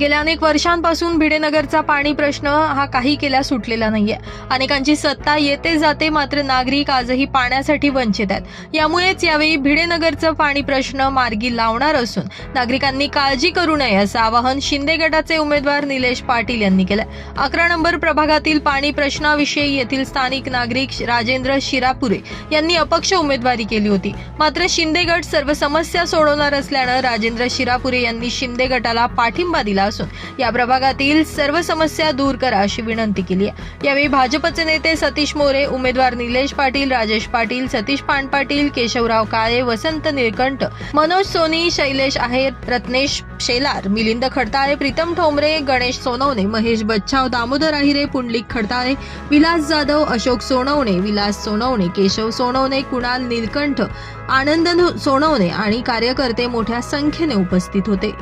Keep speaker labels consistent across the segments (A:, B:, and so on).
A: गेल्या अनेक वर्षांपासून भिडेनगरचा पाणी प्रश्न हा काही केला सुटलेला नाहीये. अनेकांची सत्ता येते जाते मात्र नागरिक आजही पाण्यासाठी वंचित आहेत. यामुळेच यावेळी भिडेनगरचं पाणी प्रश्न मार्गी लावणार असून नागरिकांनी काळजी करू नये असं आवाहन शिंदे गटाचे उमेदवार निलेश पाटील यांनी केलं अकरा नंबर प्रभागातील पाणी प्रश्नाविषयी येथील स्थानिक नागरिक राजेंद्र शिरापुरे यांनी अपक्ष उमेदवारी केली होती. मात्र शिंदे गट सर्व समस्या सोडवणार असल्यानं राजेंद्र शिरापुरे यांनी शिंदे गटाला पाठिंबा दिला असून या प्रभागातील सर्व समस्या दूर करा अशी विनंती केली आहे. यावेळी भाजपचे नेते सतीश मोरे उमेदवार निलेश पाटील राजेश पाटील सतीश पानपाटील केशवराव काळे वसंत निळकंठ मनोज सोनी शैलेश आहेर रत्नेश शेलार मिलिंद खडताळे प्रीतम ठोंबरे गणेश सोनवणे महेश बच्छाव दामोदर आहिरे पुंडलिक खडताळे विलास जाधव अशोक सोनवणे विलास सोनवणे केशव सोनवणे कुणाल निलकंठ आनंद सोनवणे आणि कार्यकर्ते मोठ्या संख्येने उपस्थित होते.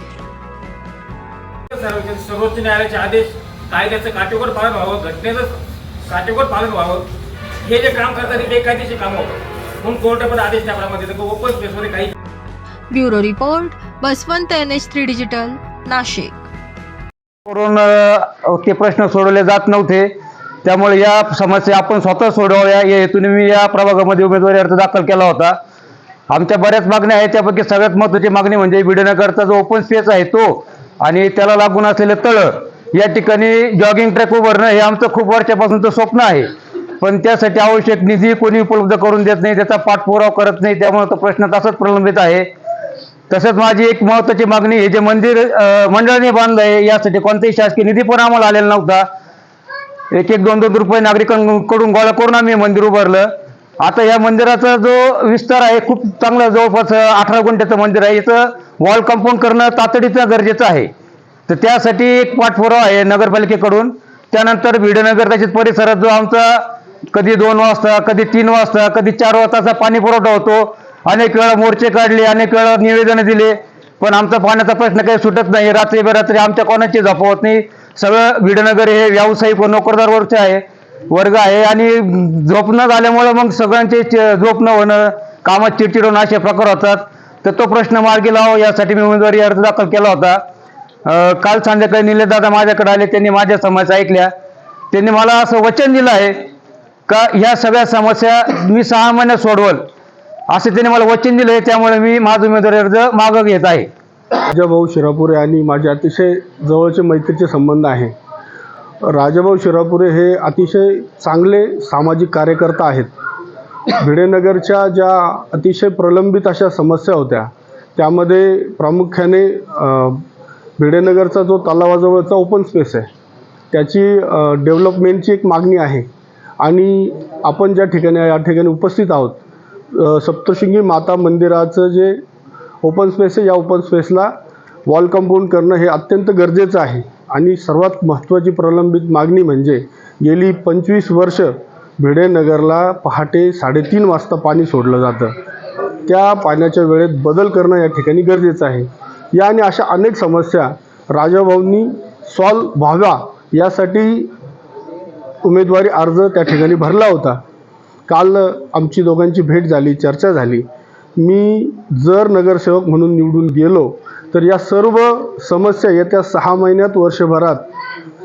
B: सर्वोच्च न्यायालयाचे आदेश कायद्याचं काटेकोर पालन व्हावं घटनेचं काटेकोर पालन व्हावं. हे जे काम करतात ते बेकायदेशीर काम व्हावं म्हणून कोर्टामध्ये आदेश त्याप्रमाणे ओपन स्पेसमध्ये काही
A: bureau report Baswant N H three digital Nashik.
C: करून ते प्रश्न सोडवले जात नव्हते. त्यामुळे या समस्या आपण स्वतः सोडवाव्या. या हेतूने मी या प्रभागामध्ये उमेदवारी अर्ज दाखल केला होता. आमच्या बऱ्याच मागण्या आहेत त्यापैकी सगळ्यात महत्त्वाची मागणी म्हणजे बिडनगरचा जो ओपन स्पेस आहे तो आणि त्याला लागून असलेले तळं या ठिकाणी जॉगिंग ट्रॅक उभारणं हे आमचं खूप वर्षापासूनचं स्वप्न आहे. पण त्यासाठी आवश्यक निधी कोणी उपलब्ध करून देत नाही त्याचा पाठपुरावा करत नाही त्यामुळे तो प्रश्न तसाच प्रलंबित आहे. तसंच माझी एक महत्वाची मागणी हे जे मंदिर मंडळाने बांधलं आहे यासाठी कोणताही शासकीय निधी पण आम्हाला आलेला नव्हता. एक एक दोन दोन रुपये नागरिकांकडून गोळा करून आम्ही मंदिर उभारलं. आता या मंदिराचा जो विस्तार आहे खूप चांगला जवळपास अठरा गुंठ्याचं मंदिर आहे. याचं वॉल कंपाऊंड करणं तातडीचं गरजेचं आहे. तर त्यासाठी एक पाठपुरावा आहे नगरपालिकेकडून. त्यानंतर भिडनगर तसेच परिसरात जो आमचा कधी दोन वाजता कधी तीन वाजता कधी चार वाजताचा पाणी पुरवठा होतो. अनेक वेळा मोर्चे काढले अनेक वेळा निवेदनं दिले. पण आमचा पाण्याचा प्रश्न काही सुटत नाही. रात्री बेरात्री आमच्या कोणाची झोप होत नाही. सगळं भिडनगर हे व्यावसायिक व नोकरदार वर्ग आहे वर्ग आहे. आणि झोप न झाल्यामुळं मग सगळ्यांचे च- झोप न होणं कामात चिडचिड होणं असे प्रकार होतात. तर तो प्रश्न मार्गी लावा यासाठी मी उमेदवारी अर्ज दाखल केला होता. काल संध्याकाळी निलेश दादा माझ्याकडे आले त्यांनी माझ्या समस्या ऐकल्या. त्यांनी मला असं वचन दिलं आहे का ह्या सगळ्या समस्या मी सहा महिन्यात सोडवल. असं त्यांनी मला वचन दिलं आहे त्यामुळे मी माझा उमेदवारी अर्ज मागं घेत आहे.
D: राजाभाऊ शिरापुरे आणि माझे अतिशय जवळचे मैत्रीचे संबंध आहे. राजाभाऊ शिरापुरे हे अतिशय चांगले सामाजिक कार्यकर्ता आहेत. भिडेनगरच्या ज्या अतिशय प्रलंबित अशा समस्या होत्या त्यामध्ये प्रामुख्याने भिडेनगरचा जो तलावाजवळचा ओपन स्पेस आहे त्याची डेव्हलपमेंटची एक मागणी आहे. आणि आपण ज्या ठिकाणी या ठिकाणी उपस्थित आहोत सप्तशृंगी माता मंदिराचं जे ओपन स्पेस आहे या ओपन स्पेसला वॉल कंपाऊंड करणं हे अत्यंत गरजेचं आहे. आणि सर्वात महत्त्वाची प्रलंबित मागणी म्हणजे गेली पंचवीस वर्ष भिडेनगरला पहाटे साडेतीन वाजता पाणी सोडलं जातं. त्या पाण्याच्या वेळेत बदल करणं या ठिकाणी गरजेचं आहे. या आणि अशा अनेक समस्या राजाभाऊंनी सॉल्व व्हाव्या यासाठी उमेदवारी अर्ज त्या ठिकाणी भरला होता. काल आमची दोघांची भेट झाली चर्चा झाली. मी जर नगरसेवक म्हणून निवडून गेलो तर या सर्व समस्या येत्या सहा महिन्यात वर्षभरात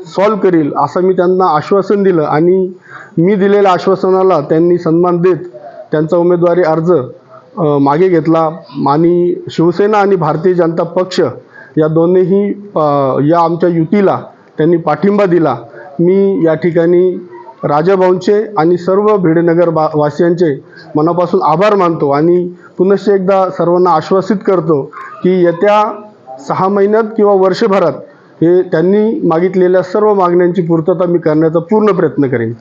D: सॉल्व करील असं मी त्यांना आश्वासन दिलं आणि मी दिलेल्या आश्वासनाला त्यांनी सन्मान देत त्यांचा उमेदवारी अर्ज मागे घेतला. आणि शिवसेना आणि भारतीय जनता पक्ष या दोन्हीही या आमच्या युतीला त्यांनी पाठिंबा दिला. मी या ठिकाणी राजाभाऊंचे आणि सर्व भिडेनगर बा वासियांचे मनापासून आभार मानतो आणि पुनश्च एकदा सर्वांना आश्वासित करतो की येत्या सहा महिन्यात किंवा वर्षभरात हे त्यांनी मागितलेल्या सर्व मागण्यांची पूर्तता मी करण्याचा पूर्ण प्रयत्न करेन.